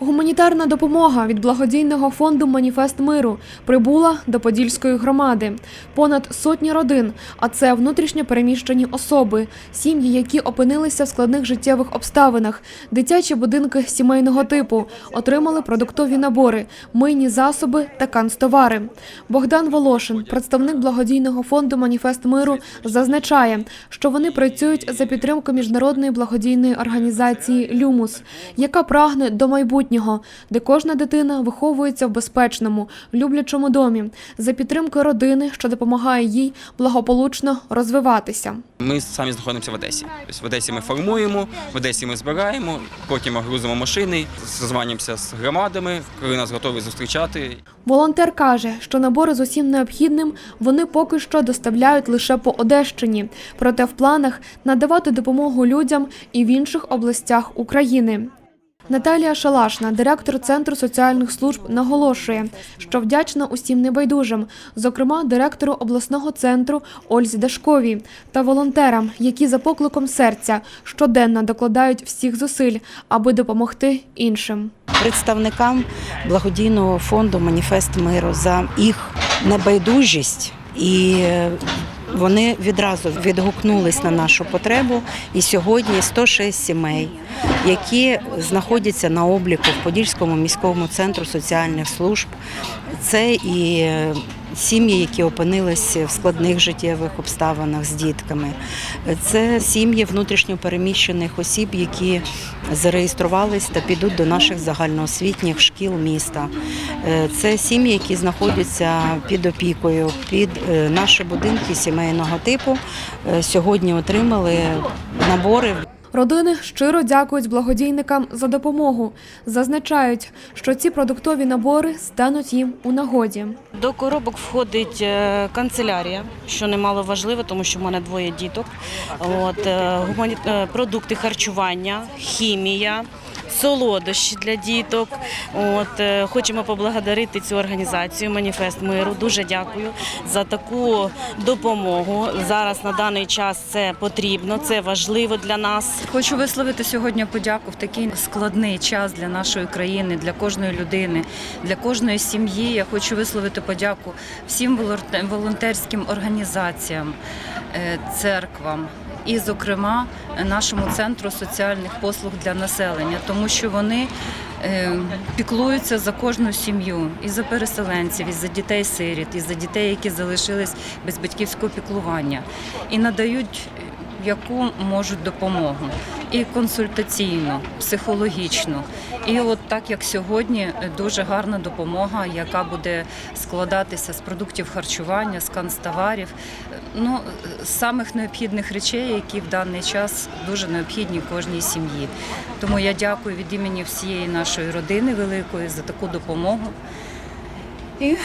Гуманітарна допомога від благодійного фонду Маніфест миру прибула до Подільської громади. Понад сотні родин, а це внутрішньо переміщені особи, сім'ї, які опинилися в складних життєвих обставинах, дитячі будинки сімейного типу, отримали продуктові набори, мийні засоби та канцтовари. Богдан Волошин, представник благодійного фонду Маніфест миру, зазначає, що вони працюють за підтримку міжнародної благодійної організації Люмус, яка прагне до майбутнього, де кожна дитина виховується в безпечному, люблячому домі, за підтримкою родини, що допомагає їй благополучно розвиватися. Ми самі знаходимося в Одесі. Тобто в Одесі ми формуємо, в Одесі ми збираємо, потім грузимо машини, созванюємося з громадами, коли нас готові зустрічати. Волонтер каже, що набори з усім необхідним вони поки що доставляють лише по Одещині, проте в планах надавати допомогу людям і в інших областях України. Наталія Шалашна, директор Центру соціальних служб, наголошує, що вдячна усім небайдужим, зокрема директору обласного центру Ользі Дашковій та волонтерам, які за покликом серця щоденно докладають всіх зусиль, аби допомогти іншим. представникам благодійного фонду Маніфест миру за їх небайдужість і вони відразу відгукнулись на нашу потребу. І сьогодні 106 сімей, які знаходяться на обліку в Подільському міському центру соціальних служб. Це і сім'ї, які опинилися в складних життєвих обставинах з дітками. Це сім'ї внутрішньо переміщених осіб, які зареєструвались та підуть до наших загальноосвітніх шкіл міста. Е, Це сім'ї, які знаходяться під опікою, під е, наші будинки сімейного типу. Е, Сьогодні отримали набори Родини щиро дякують благодійникам за допомогу. Зазначають, що ці продуктові набори стануть їм у нагоді. До коробок входить е, канцелярія, що немало важливо, тому що в мене двоє діток. От, е, е, продукти харчування, хімія. Солодощі для діток. От е, хочемо поблагодарити цю організацію Маніфест миру. Дуже дякую за таку допомогу. Зараз на даний час це потрібно, це важливо для нас. Хочу висловити сьогодні подяку в такий складний час для нашої країни, для кожної людини, для кожної сім'ї. Я хочу висловити подяку всім волонтерським організаціям, е, церквам. І, зокрема, нашому центру соціальних послуг для населення, тому що вони е, піклуються за кожну сім'ю і за переселенців, і за дітей сиріт, і за дітей, які залишились без батьківського піклування, і надають яку можуть допомогу і консультаційну, психологічну. І от так як сьогодні дуже гарна допомога, яка буде складатися з продуктів харчування, з канцтоварів, ну з самих необхідних речей, які в даний час дуже необхідні кожній сім'ї. Тому я дякую від імені всієї нашої родини великої за таку допомогу. І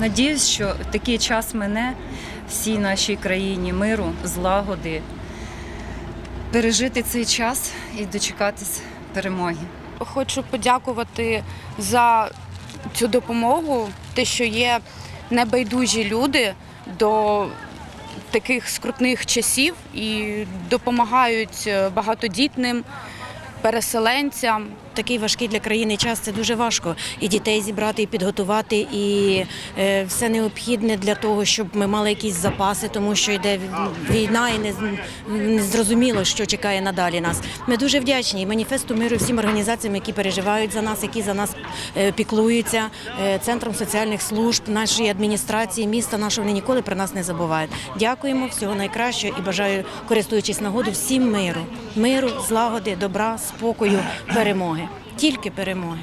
надіюсь, що такий час мене всій нашій країні миру, злагоди, пережити цей час і дочекатись перемоги. Хочу подякувати за цю допомогу, те, що є небайдужі люди до таких скрутних часів і допомагають багатодітним переселенцям. Такий важкий для країни час це дуже важко. І дітей зібрати, і підготувати, і е, все необхідне для того, щоб ми мали якісь запаси, тому що йде війна, і не, зрозуміло, що чекає надалі нас. Ми дуже вдячні маніфесту миру всім організаціям, які переживають за нас, які за нас е, піклуються, е, центром соціальних служб, нашої адміністрації, міста нашого вони ніколи про нас не забувають. Дякуємо, всього найкращого і бажаю, користуючись нагодою, всім миру, миру, злагоди, добра, спокою, перемоги. Тільки перемоги.